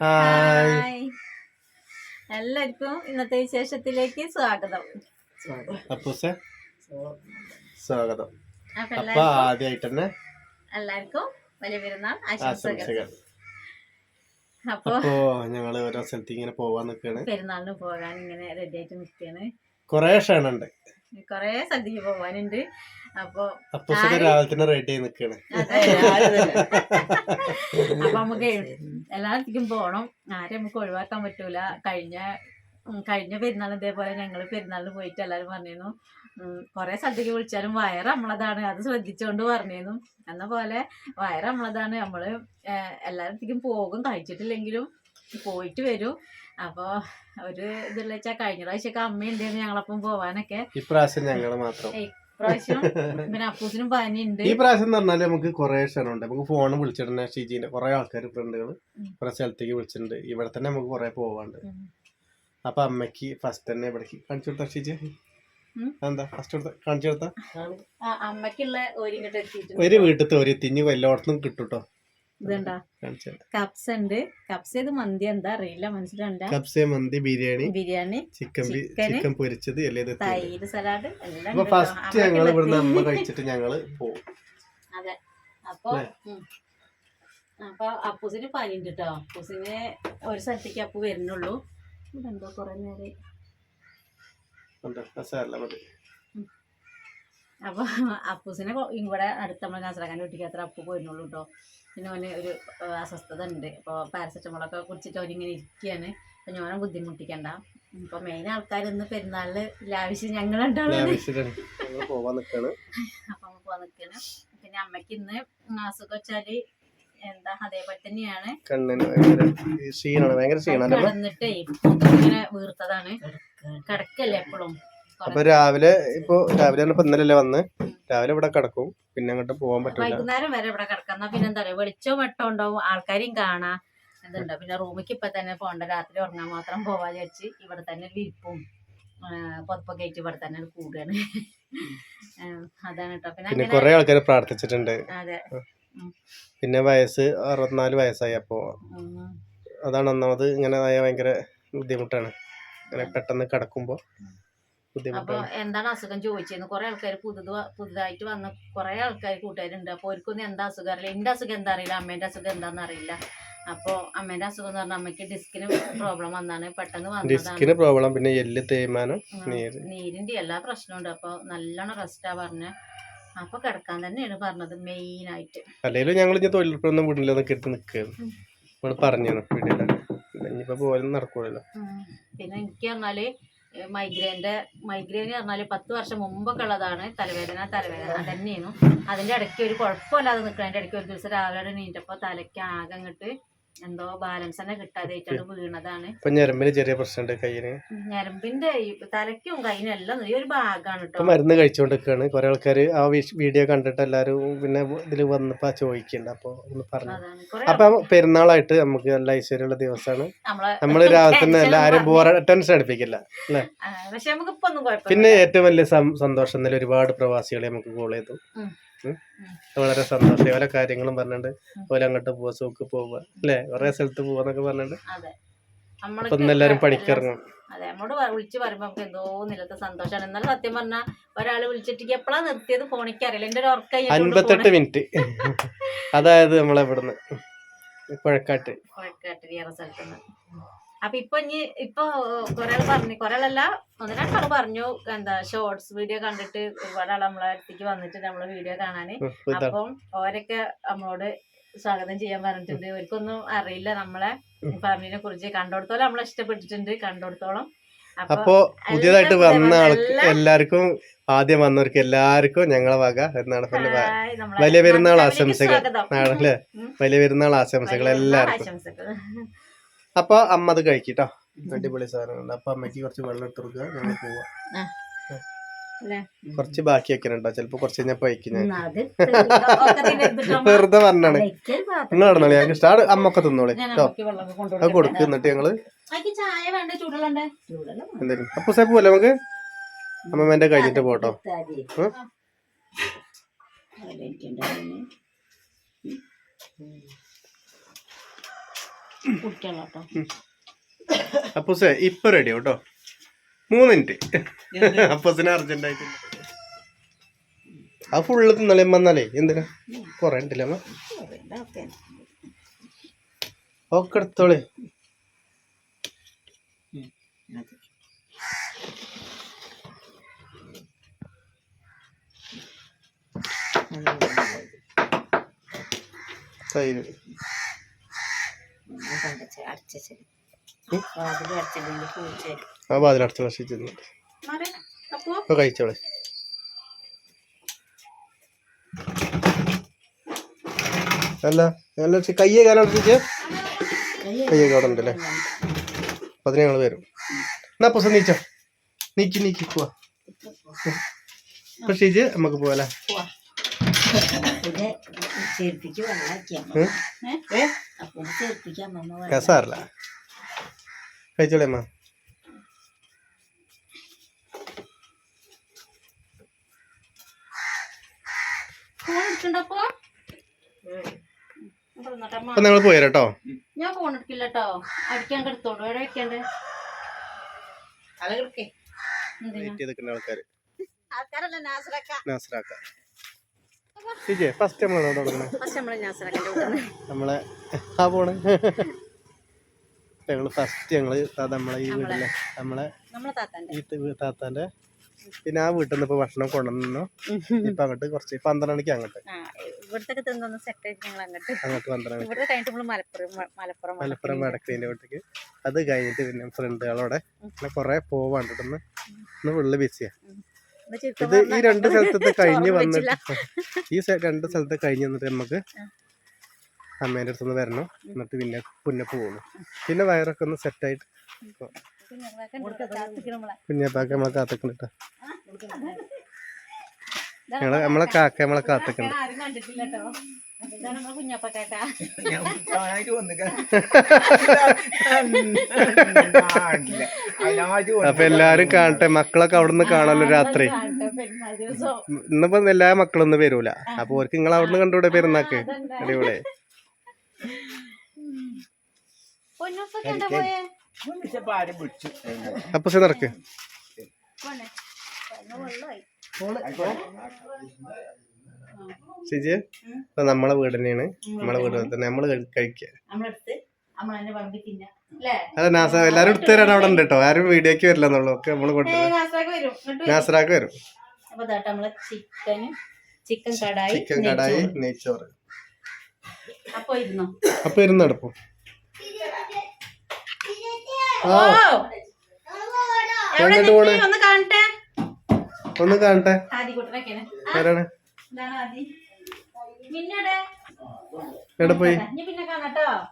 Hi. എല്ലാവർക്കും ഇന്നത്തെ വിശേഷത്തിലേക്ക് സ്വാഗതം. അപ്പൂസെ. സ്വാഗതം. അപ്പൊ ആദ്യമായിട്ട് തന്നെ എല്ലാവർക്കും വലിയ പെരുന്നാൾ ആശംസകൾ. അപ്പോ ഞങ്ങൾ ഓരോ സ്ഥലത്ത് ഇങ്ങനെ പോവാൻ നിക്കാണ്. പെരുന്നാളിന് പോകാൻ ഇങ്ങനെ റെഡി ആയിട്ട് നിൽക്കാണ് കൊറേ ക്ഷണുണ്ട്. കൊറേ സ്ഥലത്തേക്ക് പോവാനുണ്ട്. അപ്പൊ അപ്പൂസൊക്കെ രാവിലെ തന്നെ റെഡി ആയി നിക്കാണ്. അപ്പൊ നമുക്ക് എല്ലാത്തിക്കും പോണം. ആരും നമുക്ക് ഒഴിവാക്കാൻ പറ്റൂല. കഴിഞ്ഞ കഴിഞ്ഞ പെരുന്നാൾ ഇതേപോലെ ഞങ്ങൾ പെരുന്നാളിന് പോയിട്ട് എല്ലാവരും പറഞ്ഞിരുന്നു. കുറെ സദ്യക്ക് സ്ഥലത്തേക്ക് വിളിച്ചാലും വയറ് നമ്മളതാണ്. അത് ശ്രദ്ധിച്ചുകൊണ്ട് പറഞ്ഞിരുന്നു. എന്ന പോലെ വയറ് നമ്മളതാണ്. നമ്മൾ എല്ലായിടത്തേക്കും പോകും. കഴിച്ചിട്ടില്ലെങ്കിലും പോയിട്ട് വരും. അപ്പോൾ ഒരു ഇതില്ല വെച്ചാൽ കഴിഞ്ഞ പ്രാവശ്യമൊക്കെ അമ്മയുണ്ടായിരുന്നു ഞങ്ങളൊപ്പം പോവാനൊക്കെ. ഇപ്രാവശ്യം ഞങ്ങൾ മാത്രം. പ്രാവശ്യം പിന്നെ അപ്പൂസിനും പനിയുണ്ട്. ഈ പ്രാവശ്യം എന്ന് പറഞ്ഞാൽ നമുക്ക് കൊറേ ക്ഷണമുണ്ട്. നമുക്ക് ഫോൺ വിളിച്ചിട്ടുണ്ട് ഷീജീന്റെ കൊറേ ആൾക്കാർ ഫ്രണ്ടുകൾ. കുറെ സ്ഥലത്തേക്ക് വിളിച്ചിട്ടുണ്ട്. ഇവിടെ തന്നെ നമുക്ക് കൊറേ പോവാണ്ട്. അപ്പൊ അമ്മയ്ക്ക് ഫസ്റ്റ് തന്നെ ഇവിടേക്ക് കാണിച്ചു കൊടുത്ത ഷീജി. എന്താ? ഫസ്റ്റ് കൊടുത്ത? കാണിച്ചു കൊടുത്ത? ആ, അമ്മയ്ക്കുള്ള ഒരു വീട്ടിൽ തോരി ഒരു വീട്ടിലത്തെ ഒരു തിഞ്ഞ് എല്ലായിടത്തും കിട്ടുട്ടോ? ഇതുണ്ടാ കപ്സ് ഉണ്ട്. കപ്സ് ഇത് മന്തി എന്താ? അറിയില്ല. മനസ്സിലുണ്ടാ കപ്സ് മന്തി ബിരിയാണി. ബിരിയാണി ചിക്കൻ ചിക്കൻ പൊരിച്ചത്. തൈര് സലാഡ് എല്ലാം. ഫസ്റ്റ് ഞങ്ങൾ ഇവിടുന്ന് അമ്മ. കഴിച്ചിട്ട് ഞങ്ങൾ പോകും അതെ. അപ്പൊ. അപ്പൊ അപ്പൂസിന് പനിയുണ്ട് കേട്ടോ. അപ്പൂസിന് ഒരു സ്ഥലത്തേക്ക് അപ്പു വരുന്നുള്ളൂ. ഇവിടെ എന്തോ കൊറേ നേരം. അപ്പൊ അപ്പൂസിനെ ഇവിടെ അടുത്ത നമ്മളെ കാസർഗാന്റെ വീട്ടിലേക്ക് അത്ര അപ്പു പോയിരുന്നുള്ളൂ കേട്ടോ. പിന്നെ അവന് ഒരു അസ്വസ്ഥത ഉണ്ട്. അപ്പോൾ പാരസെറ്റമോളൊക്കെ കുടിച്ചിട്ട് അവനിങ്ങനെ ഇരിക്കുകയാണ് അപ്പം ഞാനും ബുദ്ധിമുട്ടിക്കണ്ട. ഇപ്പൊ മെയിൻ ആൾക്കാർ ഇന്ന് പെരുന്നാളിൽ ലാവശ്യം ഞങ്ങൾ. പോവാൻ അപ്പൊ നമുക്ക് വന്നിക്കാണ് പിന്നെ അമ്മയ്ക്ക് ഇന്ന് അസുഖം വെച്ചാൽ എന്താ അതേപോലെ തന്നെയാണ്. കണ്ണിന് ഭയങ്കര ക്ഷീണാണ്. ഭയങ്കര ക്ഷീണാണ് കിടന്നിട്ടേ ഇങ്ങനെ വീർത്തതാണ്. കിടക്കല്ലേ എപ്പോഴും അപ്പൊ രാവിലെ ഇപ്പൊ രാവിലെ ഇപ്പൊ ഇന്നലെ വന്ന്. രാവിലെ ഇവിടെ കിടക്കും. പിന്നെ അങ്ങോട്ട് പോകാൻ പറ്റും വൈകുന്നേരം വരെ ഇവിടെ കിടക്കുന്ന പിന്നെ എന്താ പറയാ വെളിച്ചവും വെട്ടം ഉണ്ടാവും. ആൾക്കാരെയും കാണാം. എന്തുണ്ട്? പിന്നെ റൂമിക്ക് ഇപ്പൊ തന്നെ പോണ്ട രാത്രി ഉറങ്ങാൻ മാത്രം പോവാ വിചാരിച്ച് ഇവിടെ തന്നെ വിരിപ്പും പുതപ്പൊക്കെ ആയിട്ട് ഇവിടെ തന്നെ കൂടുകയാണ് അതാണ് കേട്ടോ. പിന്നെ കൊറേ അങ്ങനെ ആൾക്കാർ പ്രാർത്ഥിച്ചിട്ടുണ്ട്. അതെ. പിന്നെ വയസ്സ് അറുപത്തിനാല് വയസ്സായി. അപ്പോ അതാണ് ഒന്നാമത് ഇങ്ങനെ ഭയങ്കര ബുദ്ധിമുട്ടാണ്. ഇങ്ങനെ പെട്ടെന്ന് കിടക്കുമ്പോ. അപ്പൊ എന്താണ് അസുഖം ചോദിച്ചിരുന്നു കുറെ ആൾക്കാർ പുതുത് പുതുതായിട്ട് വന്ന കുറെ ആൾക്കാർ കൂട്ടുകാരുണ്ട്. അപ്പൊ അവർക്കൊന്നും എന്താ അസുഖം അറിയില്ല. എന്റെ അസുഖം എന്താ അറിയില്ല? അമ്മേന്റെ അസുഖം എന്താന്ന് അറിയില്ല. അപ്പോ അമ്മേന്റെ അസുഖം എന്ന് പറഞ്ഞാൽ അമ്മയ്ക്ക് ഡിസ്കിന് പ്രോബ്ലം വന്നാണ്. പെട്ടെന്ന് വന്നതാണ്. പ്രോബ്ലം പിന്നെ എല്ല് തേയ്മാനം നീര്. നീരിന്റെ എല്ലാ പ്രശ്നമുണ്ട് അപ്പൊ നല്ലോണം റെസ്റ്റാ പറഞ്ഞ. അപ്പൊ കിടക്കാൻ തന്നെയാണ് പറഞ്ഞത് മെയിൻ ആയിട്ട്. അല്ലെങ്കിലും ഞങ്ങൾ ഇനി തൊഴിലുറപ്പൊന്നും വീട്ടിലൊന്നും കിട്ടി നിൽക്കുകയാണ്. നമ്മൾ പറഞ്ഞു വീട്ടിലൊക്കെ ഇനിയിപ്പോ പോലും നടക്കൂലല്ലോ. പിന്നെ എനിക്ക് പറഞ്ഞാൽ മൈഗ്രെയിന്റെ മൈഗ്രെയിൻ പറഞ്ഞാൽ പത്ത് വർഷം മുമ്പൊക്കെ ഉള്ളതാണ് തലവേദന തലവേദന തന്നെയാണ് അതിന്റെ ഇടയ്ക്ക് ഒരു കുഴപ്പമില്ലാതെ നിൽക്കണം അതിന്റെ ഇടയ്ക്ക് ഒരു ദിവസം രാവിലെ നീണ്ടപ്പോ തലയ്ക്ക് ആകെ അങ്ങോട്ട് എന്തോ ബാലൻസ് തന്നെ കിട്ടാതെയായിട്ടാണ് വീണതാണ്. ഇപ്പൊ ഞരമ്പിന് ചെറിയ പ്രശ്നമുണ്ട് കയ്യിന്. ഞരമ്പിന്റെ തലയ്ക്കും കൈനും എല്ലാം ഈ ഒരു ഭാഗമാണ് കേട്ടോ മരുന്ന് കഴിച്ചുകൊണ്ടിരിക്കുകയാണ് കുറെ ആൾക്കാർ ആ വീഡിയോ കണ്ടിട്ട് എല്ലാരും പിന്നെ ഇതിൽ വന്നപ്പോ ചോദിക്കണ്ട. അപ്പൊ ഒന്ന് പറഞ്ഞു. അപ്പൊ പെരുന്നാളായിട്ട് നമുക്ക് നല്ല ഐശ്വര്യമുള്ള ദിവസമാണ് നമ്മളെ രാവിലെ തന്നെ എല്ലാരും ടെൻഷൻ അടുപ്പിക്കില്ല അല്ലെ? പിന്നെ ഏറ്റവും വലിയ സന്തോഷം എന്നതിൽ ഒരുപാട് പ്രവാസികളെ നമുക്ക് കോൾ ചെയ്തു. വളരെ സന്തോഷം. ഓരോ കാര്യങ്ങളും പറഞ്ഞിട്ട് ഓല അങ്ങോട്ട് പോവാ സൂക്ക് പോവുക. അല്ലേ? കുറെ സ്ഥലത്ത് പോവാന്നൊക്കെ പറഞ്ഞിട്ട് അപ്പൊ എല്ലാരും പണിക്കിറങ്ങും. അതെ നമ്മോട് വിളിച്ചു പറയുമ്പോ നമുക്ക് എന്തോ നിലത്തെ സന്തോഷമാണ് എന്നാലും സത്യം പറഞ്ഞാൽ ഒരാൾ വിളിച്ചിട്ട് എപ്പോഴാ നിർത്തിയത് ഫോണിക്ക് അറിയില്ല എന്റെ ഒരു ഉറക്കം അൻപത്തെട്ട് മിനിറ്റ്. അതായത് നമ്മളെ ഇവിടുന്ന്. പുഴക്കാട്ട്. വേറെ സ്ഥലത്തുനിന്ന് അപ്പൊ ഇപ്പൊ ഇനി ഇപ്പൊ കുറെ പറഞ്ഞു കുറെ ആളല്ല ഒന്ന് രണ്ടാൾ പറഞ്ഞു എന്താ ഷോർട്സ് വീഡിയോ കണ്ടിട്ട് ഒരുപാട് ആൾ നമ്മളെ അടുത്തേക്ക് വന്നിട്ട് നമ്മളെ വീഡിയോ കാണാന്. അപ്പം ഓരൊക്കെ നമ്മളോട് സ്വാഗതം ചെയ്യാൻ പറഞ്ഞിട്ടുണ്ട്. അവർക്കൊന്നും അറിയില്ല നമ്മളെ ഫാമിലിനെ കുറിച്ച്. കണ്ടോടത്തോളം നമ്മളെ ഇഷ്ടപ്പെട്ടിട്ടുണ്ട് കണ്ടോടത്തോളം. അപ്പോ പുതിയതായിട്ട് വന്ന ആൾക്ക് എല്ലാവർക്കും ആദ്യം വന്നവർക്ക് എല്ലാവർക്കും ഞങ്ങളെ വക എന്നാണ് വലിയ പെരുന്നാൾ ആശംസകൾ. ആണല്ലേ. വലിയ പെരുന്നാൾ ആശംസകൾ എല്ലാവർക്കും. അപ്പൊ അമ്മ അത് കഴിക്കട്ടോ. അടിപൊളി സാധനമുണ്ട് അപ്പൊ അമ്മയ്ക്ക് കുറച്ച് വെള്ളം ഇട്ട് കൊടുക്കുക. ഞങ്ങൾ പോവാ? കുറച്ച് ബാക്കി വെക്കണുണ്ടോ? ചിലപ്പോ കുറച്ച് കഴിഞ്ഞപ്പോ വയ്ക്കും ഞാൻ. വെറുതെ പറഞ്ഞാണ്. നിങ്ങൾ നടന്നോളി. ഞങ്ങൾക്ക് ഇഷ്ടമാണ് അമ്മൊക്കെ തിന്നോളി. കേട്ടോ. അത്. കൊടുക്കും എന്നിട്ട് ഞങ്ങൾ എന്തായാലും അപ്പൊ സേ പോലെ നമുക്ക്? അമ്മമ്മേന്റെ കഴിഞ്ഞിട്ട് പോട്ടോ. ഉം? കുടിക്കണം കേട്ടോ അപ്പൂസേ ഇപ്പൊ റെഡി കേട്ടോ മൂന്ന് മിനിറ്റ് അപ്പൂസിന് അർജന്റ് ആയിട്ട് ആ ഫുള്ള് തിന്നലേ വന്നാലേ എന്തിനാ? കൊറേ ഉണ്ടല്ലേ അമ്മ ഒക്കെ എടുത്തോളേ. തൈര്. ആ വാതിൽ ഭക്ഷിച്ചു അപ്പോ? ഇപ്പൊ കഴിച്ചോളെ. അല്ല നല്ല കയ്യെ കാലം കയ്യെ അവിടെ ഉണ്ടല്ലേ? അപ്പൊ അതിന് ഞങ്ങൾ വരും. എന്നാ പുസ്തകം നീച്ചോ? നീക്കി നീക്കി പോവാ. പക്ഷേ നമുക്ക് പോവാല്ലേ? കസാറില്ല കഴിച്ചോളേ അമ്മ. അപ്പൊ ഞങ്ങൾ പോയാലോ ഞാൻ ഫോൺ എടുക്കില്ല കേട്ടോ അടിക്കാൻ എടുത്തോളൂ എവിടെ വെക്കണ്ടേ ആൾക്കാരല്ല നാസറക്ക? നാസറാക്ക. ശരിയേ ഫസ്റ്റ് നമ്മളാണോ തുടങ്ങണേ ഫസ്റ്റ് നമ്മളെ ആ പോണേ. ഞങ്ങൾ ഫസ്റ്റ് ഞങ്ങൾ സാധാ നമ്മളെ ഈ വീട്ടിലെ നമ്മളെ ഈ താത്താന്റെ. പിന്നെ ആ വീട്ടിൽ നിന്ന് ഇപ്പൊ ഭക്ഷണം കൊണ്ടുവന്നു. ഇപ്പൊ അങ്ങോട്ട് കുറച്ച് പന്ത്രണ്ട് മണിക്ക് അങ്ങോട്ട്. ഞങ്ങൾ പന്ത്രണ്ട് കഴിഞ്ഞിട്ട് നമ്മൾ മലപ്പുറം മലപ്പുറം മലപ്പുറം വീട്ടിലേക്ക് അത് കഴിഞ്ഞിട്ട് പിന്നെ ഫ്രണ്ടുകളോടെ പിന്നെ കൊറേ പോവാണ്ട്. ഇവിടുന്ന് ഇന്ന് ഫുള്ള് ബിസിയാ ഇത് ഈ രണ്ട് സ്ഥലത്തെ കഴിഞ്ഞ് വന്നിട്ട്. ഈ രണ്ട് സ്ഥലത്ത് കഴിഞ്ഞ് വന്നിട്ട് നമുക്ക് അമ്മേന്റെ അടുത്ത് നിന്ന് വരണം എന്നിട്ട് പിന്നെ പിന്നെ പോകുന്നു പിന്നെ വയറൊക്കെ ഒന്ന് സെറ്റായിട്ട്. കാത്തിരിക്കണം നമ്മളെ. കാത്തക്കണിട്ട നമ്മളെ. കാക്ക നമ്മളെ കാത്തിക്കണ്ട് അപ്പൊ എല്ലാരും കാണട്ടെ മക്കളൊക്കെ അവിടുന്ന് നിന്ന് കാണാലോ രാത്രി? ഇന്നിപ്പോ എല്ലാ മക്കളൊന്നും വരൂല. അപ്പൊ ഓർക്ക് നിങ്ങൾ അവിടുന്ന് കണ്ടൂടെ കണ്ടുകൂടെ പെരുന്നാക്ക്? അടിപൊളി. അപ്പൊ സെ നടക്ക്. പോന്നെ അപ്പൊ നമ്മളെ വീട് തന്നെയാണ്. നമ്മളെ വീട് തന്നെ. നമ്മൾ കഴി- കഴിക്കുക അതെ നാസ എല്ലാരും എടുത്തു തരാൻ അവിടെ ഉണ്ട് കേട്ടോ ആരും വീഡിയോക്ക് വരില്ല എന്നുള്ളൂ ഒക്കെ നമ്മൾ കൊണ്ടുവരും വരും. നാസറാക്ക് വരും. ചിക്കൻ കടായി നെയ്ച്ചോറ്. അപ്പൊ ഇരുന്നോ? അപ്പൊ ഇരുന്ന് നടപ്പും എവിടെ എന്നിട്ട് പോണേ? നിക്ക്? ഒന്ന് കാണട്ടെ. ഒന്ന് കാണട്ടെ. എവിടെ പോയി?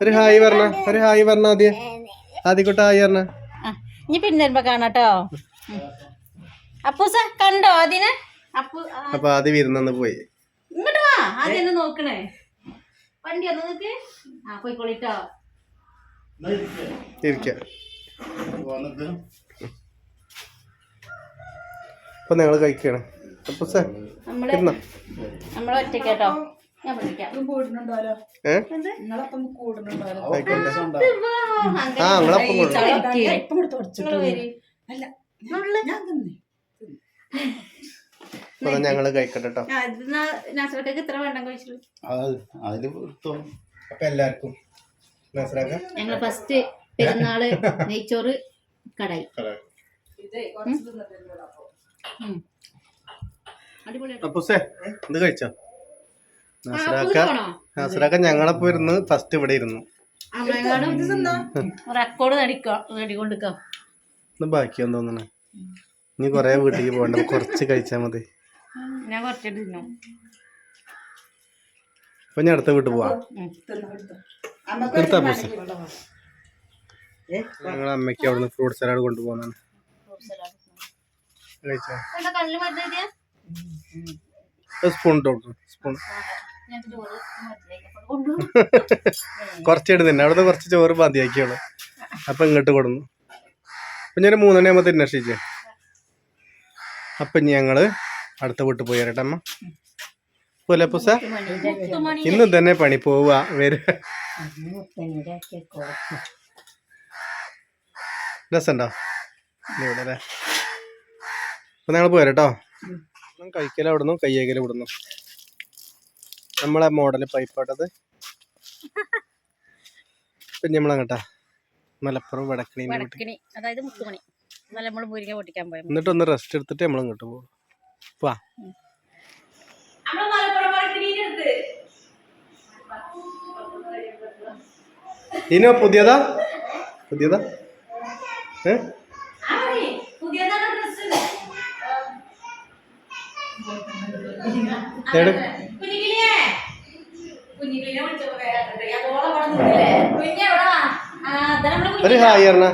ഒരു ഹായ് പറഞ്ഞ ഒരു ഹായ് പറഞ്ഞ ആദ്യം. ആദ്യക്കൂട്ട ഹായ് പറഞ്ഞ. ഇനി പിന്നെ വരുമ്പോ കാണട്ടോ അപ്പൂസ കണ്ടോ അതിനെ അപ്പു ആദ്യം വിരുന്നു പോയി. ഇങ്ങോട്ട് വാ ആദ്യം എന്നെ നോക്കണേ. വണ്ടി ഒന്ന് നോക്ക് ആ പോയിക്കോളിട്ടോ. ഇരിക്കാം. അപ്പൊ ഞങ്ങൾ കഴിക്കാണ്. നമ്മൾ നമ്മൾ ഒറ്റയ്ക്കാട്ടോ. ഞങ്ങൾ കഴിക്കട്ടെ ഇത്ര വേണ്ടം കഴിച്ചു അതിൽ അപ്പൊ എല്ലാവർക്കും ഞങ്ങൾ ഫസ്റ്റ് പെരുന്നാൾ നെയ്ച്ചോറ് കടായി ഉം. അടിപൊളിയാട്ടോ. അപ്പൊ സെ ഇത് കഴിച്ചോ? നസറാക്ക ഞങ്ങളപ്പോ ഇരുന്ന് ഫസ്റ്റ് ഇവിടെ ഇരുന്നു. ബാക്കി റെക്കോർഡ് നേടിക്കോ നേടിക്കൊണ്ടിരിക്കോ ബാക്കിയാന്ന് തോന്നണേ. ഇനി കൊറേ വീട്ടിൽ പോകണ്ട കുറച്ച് കഴിച്ചാ മതി. ഞാൻ കുറച്ചിട്ട് തിന്നു. അപ്പൊ ഞാൻ അടുത്ത വീട്ടിൽ പോവാ. നിർത്താ പോസ് ഞങ്ങൾ അമ്മയ്ക്ക് അവിടുന്ന് ഫ്രൂട്ട് സലാഡ് കൊണ്ടുപോകുന്നതാണ്. കഴിച്ചോ? Spoon spoon. തന്നെ അവിടുന്ന് കുറച്ച് ചോറ് മതിയാക്കിയോളൂ അപ്പൊ ഇങ്ങോട്ട് കൊടുന്നു. അപ്പൊ ഞാൻ മൂന്നെണ്ണ ആകുമ്പോൾ തന്നെ ക്ഷീച്ചേ അപ്പൊ ഇനി ഞങ്ങൾ അടുത്ത വീട്ടിൽ പോയി വരട്ടെ അമ്മ. പോലെ പൂസ ഇന്ന് തന്നെ പണി പോവുക വരു. രസണ്ടോ? രസമുണ്ടോ ഇവിടെ അല്ലേ അപ്പൊ ഞങ്ങൾ പോരാട്ടോ കഴിക്കല അവിടുന്ന് കയ്യേക്കല ഇവിടുന്നു. നമ്മളെ മോഡൽ പൈപ്പാട്ടത്. പിന്നെ നമ്മളങ്ങട്ടാ. മലപ്പുറം വടക്കണി അതായത് മുത്തുമണി. മുരിങ്ങ പൊട്ടിക്കാൻ പോയത് എന്നിട്ട് ഒന്ന് റെസ്റ്റ് എടുത്തിട്ട് നമ്മൾ ഇങ്ങോട്ട് പോകും വാ ഇനോ പുതിയതാ? പുതിയതാ? ഏ? ഒരു ഹായ് പറഞ്ഞ.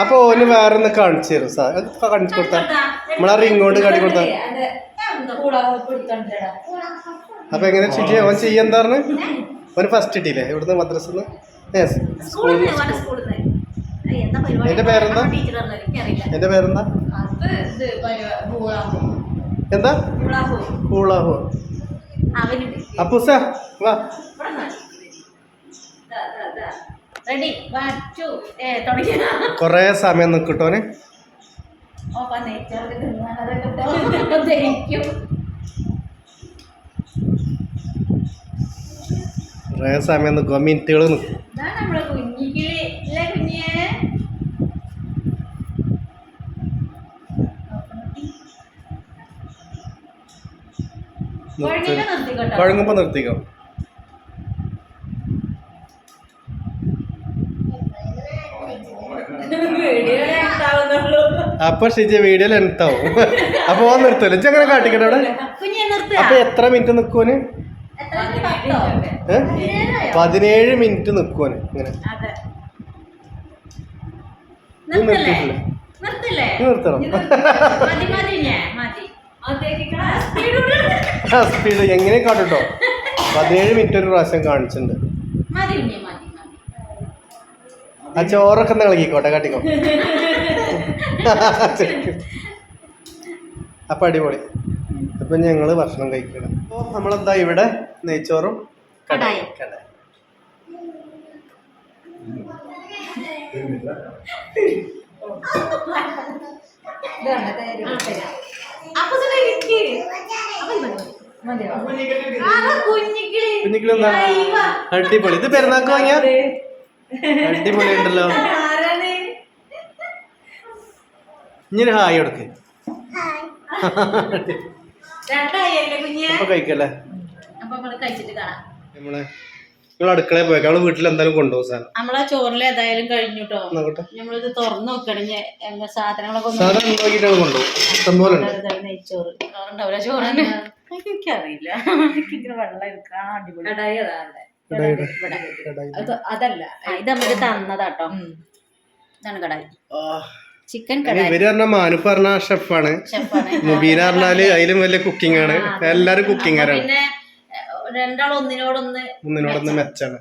അപ്പൊ ഓന് വേറെ ഒന്ന് കാണിച്ചു തരും. സാർ കാണിച്ചു കൊടുത്താ. നമ്മളാ റിങ്ങോട്ട് കാട്ടി കൊടുത്താ. അപ്പൊ എങ്ങനെ ചുറ്റി? അവൻ ചെയ്യാൻ പറഞ്ഞു? അവന് ഫസ്റ്റ് കിട്ടിയില്ലേ? ഇവിടുന്ന് പരിപാടി? എന്റെ പേരെന്താ? എന്റെ പേരെന്താ അത് ഇത് പരിപാ- പൂളാമ്പൂ. എന്താ? ഹൂളാഹോ. അപ്പൂസ വാ. കൊറേ സമയം നിൽക്കട്ടോനെ. കൊറേ സമയം നിൽക്കുക മിനിറ്റുകൾ നിൽക്കും ഇതാ നമ്മളെ കുഞ്ഞിക്കിളി. ഇല്ലേ കുഞ്ഞേ? കുഴങ്ങിയിട്ട് നിർത്തിക്കാം. അപ്പൊ ഷിജി വീഡിയോ ലെങ്ത് ആവും അപ്പൊ ഓൻ നിർത്തല്ലോ ഇജ്ജ് അങ്ങനെ കാട്ടിക്കട്ടെ അവിടെ. അപ്പൊ എത്ര മിനിറ്റ് നിക്കുവന്? പതിനേഴ് മിനിറ്റ് നിക്കുവന് ഇങ്ങനെ. നിർത്തിട്ടില്ല? നിർത്തണം. സ്പീഡ് എങ്ങനെ കാട്ടോ പതിനേഴ് മിനിറ്റ് ഒരു പ്രാവശ്യം കാണിച്ചിട്ടുണ്ട്. ആ ചോറൊക്കെ നിളകിക്കോട്ടെ കാട്ടിക്കോ. അപ്പൊ അടിപൊളി. അപ്പൊ ഞങ്ങൾ ഭക്ഷണം കഴിക്കണം. അപ്പൊ നമ്മളെന്താ ഇവിടെ? നെയ്ച്ചോറും കടായും. കടായി. കുഞ്ഞിക്കിളി? അടിപൊളി. ഇത് പെരുന്നാക്ക് വാങ്ങിയ? അടിപൊളി ഉണ്ടല്ലോ? ഇങ്ങനെ ഹായ് കൊടുക്ക്. അപ്പൊ കഴിക്കല്ലേ? നമ്മളെ നിങ്ങൾ അടുക്കളയിൽ പോയേക്കാം അവൾ വീട്ടിൽ എന്തായാലും കൊണ്ടുപോകും സാധനം. നമ്മളെ ചോറിൽ ഏതായാലും കഴിഞ്ഞു കേട്ടോ നോക്കട്ടെ നമ്മളിത് തുറന്നു നോക്കണേ. എന്റെ സാധനങ്ങളൊക്കെ സാധനം നോക്കിയിട്ട് അവൾ കൊണ്ടുപോകും ഇഷ്ടംപോലെ ഉണ്ട്. ഇതാ നെയ്ച്ചോറ്. ചോറുണ്ടാവില്ല ചോറിന്. എനിക്കറിയില്ല എനിക്കിങ്ങനെ വെള്ളം എടുക്കാൻ അടിപൊളി. കടായി അതാണ് കടായി. അതല്ല ഇത് തന്നതാട്ടോ. ഇതാണ് കടായി. ആ, ചിക്കൻ കടായി. ഇവർ പറഞ്ഞ മാനുഫ് പറഞ്ഞ ഷെഫാണ്. ഷെഫാണ്. മുബീന പറഞ്ഞാൽ അതിലും വലിയ കുക്കിംഗ് ആണ്. എല്ലാരും കുക്കിംഗ് പിന്നെ ഏഹ്, രണ്ടാൾ ഒന്നിനോടൊന്ന് ഒന്നിനോടൊന്ന് മെച്ചാണ്.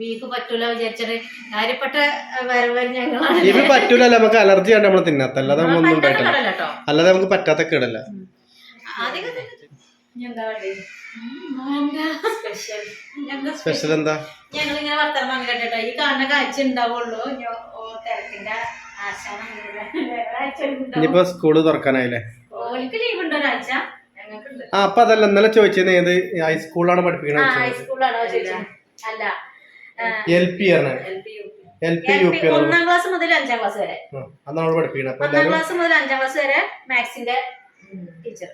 ബീഫ് പറ്റൂല കാര്യപ്പെട്ട ഞങ്ങളാണ്. നമുക്ക് അലർജി ആണ് നമ്മൾ തിന്നാത്ത. അല്ലാതെ നമ്മൾ ഒന്നും ഉണ്ടായിട്ടില്ല. അല്ലാതെ നമുക്ക് പറ്റാത്ത കേടല്ല. ആദ്യം എന്താ വേണ്ടേ? സ്പെഷ്യൽ എന്താ? ഞങ്ങൾ ഇങ്ങനെ വർത്തമാനം കേട്ടോ ഈ കാണുന്ന കാഴ്ച ഉണ്ടാവുള്ളൂ. തിരക്കിന്റെ ഇനിയിപ്പോ സ്കൂൾ തുറക്കാനായില്ലേ? ഓൾക്ക് ലീവ് ഉണ്ടോ ഒരാഴ്ച ആ അപ്പൊ അതല്ല ഇന്നലെ ചോദിച്ചത് ഏത് ഹൈസ്കൂളാണ് പഠിപ്പിക്കുന്നത് പഠിപ്പിക്കണത് അല്ല. എൽ പി ആണ് എൽ പി യു പി ഒന്നാം ക്ലാസ് മുതൽ അഞ്ചാം ക്ലാസ് വരെ. അതാണ് അപ്പൊ ഒന്നാം ക്ലാസ് മുതൽ അഞ്ചാം ക്ലാസ് വരെ മാത്സിന്റെ ടീച്ചർ.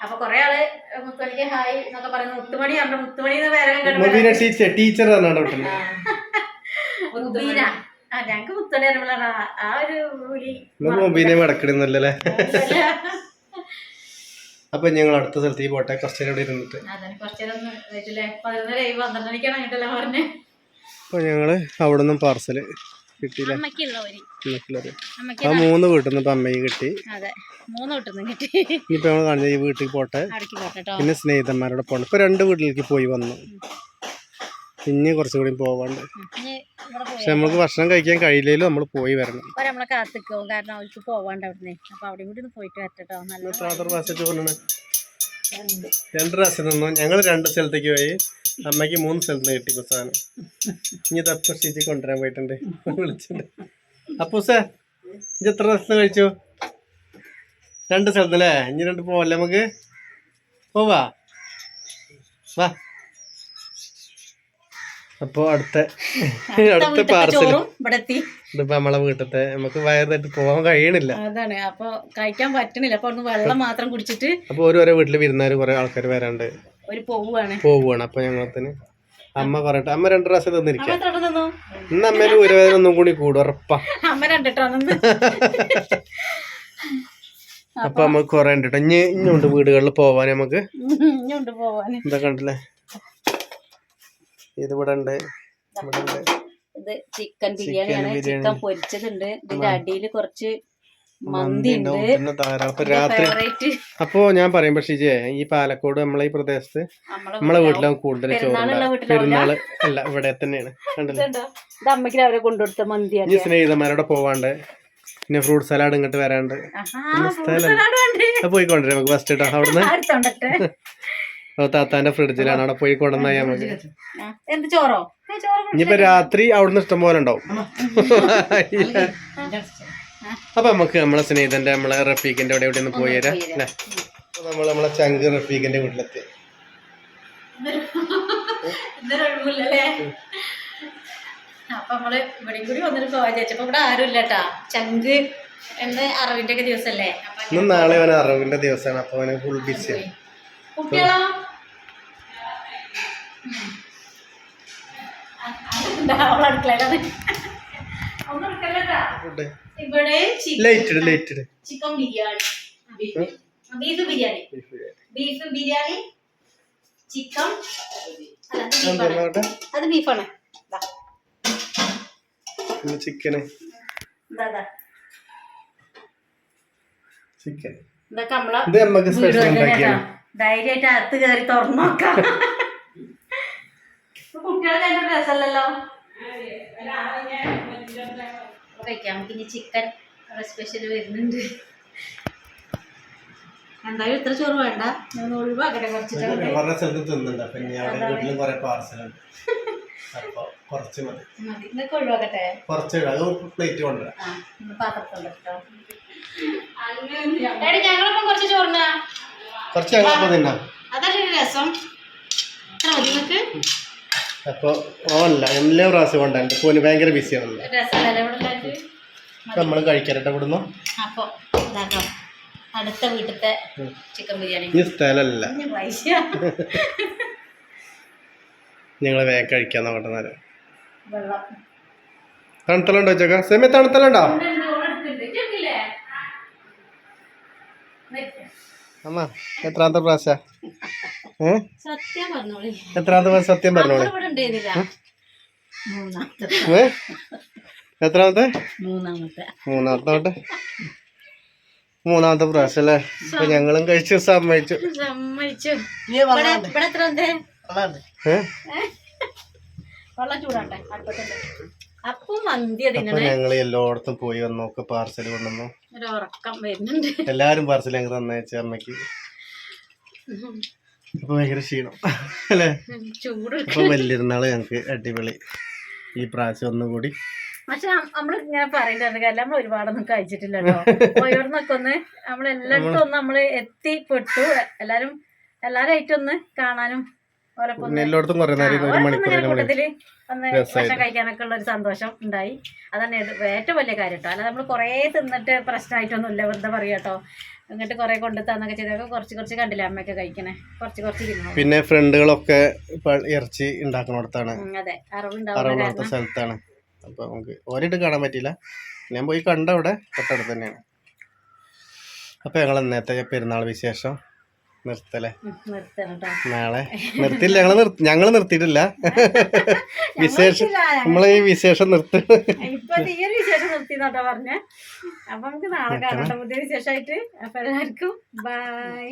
അപ്പൊ കൊറേ ആൾ മുത്തുമണിക്ക് ഹായ് എന്നൊക്കെ പറഞ്ഞു മുത്തുമണി പറഞ്ഞു മുത്തുമണി എന്ന് പേരെ ടീച്ചർ ടീച്ചർ വിട്ടില്ല മുബീന ആ ഞങ്ങക്ക് ആ- ഒരു വിളി അപ്പൊ ഞങ്ങൾ അടുത്ത സ്ഥലത്തേക്ക് പോട്ടെ കുറച്ചു നേരം ഇവിടെ ഇരുന്നിട്ട്. കുറച്ചേരം അപ്പൊ ഞങ്ങൾ അവിടെ നിന്നും പാർസൽ കിട്ടിയില്ല ആ മൂന്ന് വീട്ടിൽ നിന്ന് ഇപ്പൊ അമ്മയ്ക്ക് കിട്ടി. അതെ മൂന്ന് കിട്ടുന്നു കിട്ടി. ഇനിയിപ്പോ ഞങ്ങൾ കാണിച്ച ഈ വീട്ടിൽ പോട്ടെ. പിന്നെ സ്നേഹിതന്മാരോടെ പോണം. ഇപ്പൊ രണ്ട് വീട്ടിലേക്ക് പോയി വന്നു. പിന്നെ കുറച്ചുകൂടി പോവാണ്ട്. പക്ഷെ നമുക്ക് ഭക്ഷണം കഴിക്കാൻ കഴിയില്ലെങ്കിലും നമ്മൾ പോയി വരണം. നമ്മളെ കാത്തിക്കും. കാരണം അവർക്ക് പോവാണ്ട് അവിടുന്ന്. അപ്പൊ അവിടെ കൂടി പോയിട്ട് വരട്ടോ നല്ല രണ്ട് പ്രാവശ്യം നിന്നു. ഞങ്ങൾ രണ്ട് സ്ഥലത്തേക്ക് പോയി. അമ്മയ്ക്ക് മൂന്ന് സ്ഥലത്ത് നിന്ന് കിട്ടി പുസ്തകം ഇനി തപ്പ ചേച്ചി കൊണ്ടുവരാൻ പോയിട്ടുണ്ട്. വിളിച്ചിട്ടുണ്ട് അപ്പൂസേ ഇനി എത്ര ദിവസം കഴിച്ചു? രണ്ട് സ്ഥലത്തല്ലേ ഇനി രണ്ട് പോവല്ലേ നമുക്ക്? പോവാ. വാ. അപ്പോ അടുത്ത അടുത്ത പാർസലും ഇതിപ്പോ നമ്മളെ വീട്ടിലത്തെ നമുക്ക് വയറിട്ട് പോകാൻ കഴിയണില്ല. അതാണ്. അപ്പൊ കഴിക്കാൻ പറ്റണില്ല. അപ്പൊ വെള്ളം മാത്രം കുടിച്ചിട്ട് അപ്പൊ ഓരോരോ വീട്ടിൽ വിരുന്നാര് കുറെ ആൾക്കാർ വരാണ്ട് പോവുകയാണ് പോവുകയാണ് അപ്പൊ ഞങ്ങളത്തിന് അമ്മ പറയട്ടെ. അമ്മ രണ്ടു പ്രാവശ്യം തന്നിരിക്കാം. ഇന്ന് അമ്മേന്റെ ഊരവേദന ഒന്നും കൂടി കൂടും ഉറപ്പാ. അമ്മ രണ്ടിട്ടോ അപ്പൊ നമുക്ക് കൊറേ ഉണ്ട് ഇനി ഇഞ്ഞുണ്ട് വീടുകളിൽ പോവാൻ നമുക്ക്. ഇതൊക്കെ ഉണ്ടല്ലേ? ഇത് ഇവിടെ ഉണ്ട് ഇത് ചിക്കൻ ബിരിയാണിയാണ് ബിരിയാണി. ചിക്കൻ പൊരിച്ചതുണ്ട്. ഇതിന്റെ അടിയിൽ കുറച്ച് മന്തി രാത്രി അപ്പോ ഞാൻ പറയും പക്ഷേ ഇജേ ഈ പാലക്കോട് നമ്മളെ ഈ പ്രദേശത്ത് നമ്മളെ വീട്ടിലാവും. കൂടുതൽ പെരുന്നാളുള്ള പെരുന്നാൾ അല്ല ഇവിടെ തന്നെയാണ്. അമ്മയ്ക്ക് അവരെ കൊണ്ടുകൊടുത്ത മന്തിയാണ് ഇനി സ്നേഹിതന്മാരോടെ പോവാണ്ട്. പിന്നെ ഫ്രൂട്ട് സലാഡ് ഇങ്ങോട്ട് വരാണ്ട്. അത് പോയി കൊണ്ടുവരാം നമുക്ക് ഫസ്റ്റ് കേട്ടോ അവിടുന്ന് താത്താന്റെ ഫ്രിഡ്ജിലാണ്. അവിടെ പോയി കൊണ്ടുവന്നാൽ നമുക്ക് എന്ത് ചോറോ? ഇനിയിപ്പോ രാത്രി അവിടുന്ന് ഇഷ്ടം പോലെ ഉണ്ടാവും. അപ്പൊ നമുക്ക് നമ്മളെ സ്നേഹിതന്റെ നമ്മളെ റഫീഖിന്റെ അവിടെ എവിടെ ഒന്ന് പോയി തരാം അല്ലേ നമ്മൾ നമ്മളെ ചങ്ക് റഫീഖിന്റെ വീട്ടിലെത്തി. അപ്പൊ നമ്മൾ ഇവിടെയും കൂടി വന്നിട്ട് പോവാൻ വിചാരിച്ചപ്പോ ഇവിടെ ആരും ഇല്ലട്ടാ ചങ്ക് എന്ന് അറിവിന്റെ ഒക്കെ ദിവസല്ലേ നാളെ അവന് അറിവിന്റെ ദിവസമാണ്. അപ്പൊ അവന് ഫുൾ ബിസിയാണ് കുട്ടികളോ? ഇവിടെ chicken biryani. Beef. Biryani. Beef biryani. Chicken അല്ല അത് ബീഫാണ് അത് ദാ, ചിക്കന് ദാ, ദാ. ചിക്കൻ ധൈര്യമായിട്ട് അകത്ത് കയറി തുറന്നു നോക്കാം. കുട്ടികളെ രസമല്ലല്ലോ കഴിക്കാം നമുക്ക് ഇനി ചിക്കൻ സ്പെഷ്യൽ വരുന്നുണ്ട്. എന്തായാലും ഇത്ര ചോറ് വേണ്ട. ഞാൻ ഒഴിവാക്കട്ടെ കുറച്ച് ഇതൊക്കെ ഒഴിവാക്കട്ടെ? കുറച്ച് പ്ലേറ്റ് കൊണ്ടുവരാം പാത്രത്തുണ്ട് കേട്ടോ. ഞങ്ങളൊപ്പം കുറച്ച് ചോറിനാ? കുറച്ച് ഞങ്ങളപ്പോ തിന്നാം. അതല്ലേ രസം. നിങ്ങൾക്ക് അപ്പൊ ഓല്ല എല്ലാ പ്രാവശ്യം കൊണ്ടുണ്ട് ഫോന് ഭയങ്കര ബിസിയാണല്ലോ നമ്മൾ കഴിക്കാനായിട്ട് കഴിക്കാനട്ടെ ഇവിടുന്ന്. അപ്പോൾ അടുത്ത വീട്ടിലത്തെ ചിക്കൻ ബിരിയാണി. ഈ സ്ഥലമല്ല ഞങ്ങൾ വേഗം കഴിക്കാൻ നോക്കട്ടെ തണുത്തലുണ്ടോ ചേക്ക സെമി തണുത്തലുണ്ടോ? അമ്മ എത്രാമത്തെ പ്രാവശ്യ? എത്രാമത്തെ പ്രാവശ്യം സത്യം പറഞ്ഞോളി? എത്രാമത്തെ? മൂന്നാമത്തെ. മൂന്നാമത്തെ മൂന്നാമത്തെ പ്രാവശ്യം അല്ലേ? ഇപ്പൊ ഞങ്ങളും കഴിച്ചു സമ്മതിച്ചു. അപ്പം അപ്പൊ ഞങ്ങൾ ഞങ്ങൾ എല്ലായിടത്തും പോയി വന്നോക്ക് പാർസൽ കൊണ്ടുവന്നു. ഒരു ഉറക്കം വരുന്നുണ്ട്. എല്ലാരും പാർസൽ ഞങ്ങൾ തന്നയച്ച അമ്മയ്ക്ക് അപ്പൊ ഭയങ്കര ക്ഷീണം. അല്ലേ? അപ്പൊ വലിയൊരുന്നാൾ ഞങ്ങക്ക് അടിപൊളി. ഈ പ്രാവശ്യം ഒന്നുകൂടി പക്ഷെ നമ്മൾ ഇങ്ങനെ പറയേണ്ടത് കാര്യം നമ്മൾ ഒരുപാടൊന്നും കഴിച്ചിട്ടില്ലല്ലോ ഓരോന്നൊക്കെ ഒന്ന് നമ്മൾ എല്ലായിടത്തും ഒന്ന് നമ്മൾ എത്തിപ്പെട്ടു. എല്ലാരും എല്ലാരും ഒന്ന് കാണാനും എല്ലായിടത്തും കൂട്ടത്തിൽ ഒന്ന് രസായിട്ട്. ഭക്ഷണം കഴിക്കാനൊക്കെ ഉള്ള ഒരു സന്തോഷം ഉണ്ടായി. അതാണ് ഏറ്റവും വലിയ കാര്യം കേട്ടോ അല്ലാതെ നമ്മൾ കുറേ തിന്നിട്ട് പ്രശ്നമായിട്ടൊന്നും ഇല്ല വെറുതെ പറയാട്ടോ എന്നിട്ട് കുറെ കൊണ്ട് തന്നൊക്കെ ചെയ്തൊക്കെ കുറച്ച് കുറച്ച് കണ്ടില്ല അമ്മയൊക്കെ കഴിക്കണേ? കുറച്ച് കുറച്ച് പിന്നെ ഫ്രണ്ടുകളൊക്കെ ഇറച്ചി ഉണ്ടാക്കുന്നിടത്താണ് അടുത്താണ് അതെ. അറിവുണ്ടാവുന്ന സ്ഥലത്താണ്. അപ്പൊ നമുക്ക് ഒരിട്ട് കാണാൻ പറ്റില്ല ഞാൻ പോയി കണ്ട അവിടെ തൊട്ടടുത്ത് തന്നെയാണ്. അപ്പൊ ഞങ്ങൾ ഇന്നത്തെ പെരുന്നാൾ വിശേഷം നിർത്തല്ലേ നാളെ നിർത്തില്ല ഞങ്ങൾ ഞങ്ങൾ നിർത്തിയിട്ടില്ല. വിശേഷം നമ്മളെ ഈ വിശേഷം നിർത്തി ഇപ്പൊ ഈ ഒരു വിശേഷം പറഞ്ഞേ. അപ്പൊ നമുക്ക് നാളെ കാണാം പുതിയ വിശേഷമായിട്ട് അപ്പൊ എല്ലാവർക്കും ബൈ